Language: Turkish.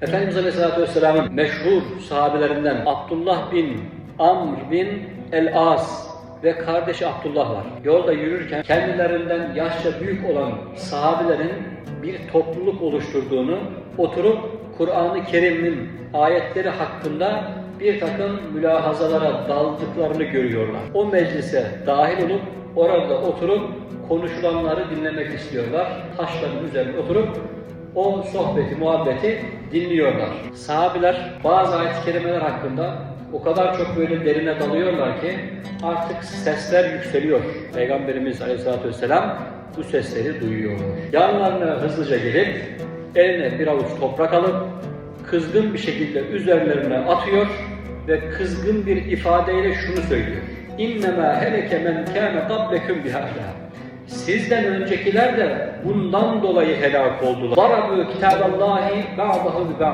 Efendimiz Aleyhisselatü Vesselam'ın meşhur sahabelerinden Abdullah bin Amr bin El-As ve kardeşi Abdullah var. Yolda yürürken kendilerinden yaşça büyük olan sahabelerin bir topluluk oluşturduğunu, oturup Kur'an-ı Kerim'in ayetleri hakkında bir takım mülahazalara daldıklarını görüyorlar. O meclise dahil olup orada oturup konuşulanları dinlemek istiyorlar. Taşların üzerine oturup o sohbeti, muhabbeti dinliyorlar. Sahabiler bazı ayet-i kerimeler hakkında o kadar çok böyle derine dalıyorlar ki artık sesler yükseliyor. Peygamberimiz Aleyhisselatü Vesselam bu sesleri duyuyor. Yanlarına hızlıca gelip eline bir avuç toprak alıp kızgın bir şekilde üzerlerine atıyor ve kızgın bir ifadeyle şunu söylüyor. İnnemâ heleke men kâne qablekum bihâlâ. Sizden öncekiler de bundan dolayı helak oldular. Darabû kitâballâhi ba'dahu bi.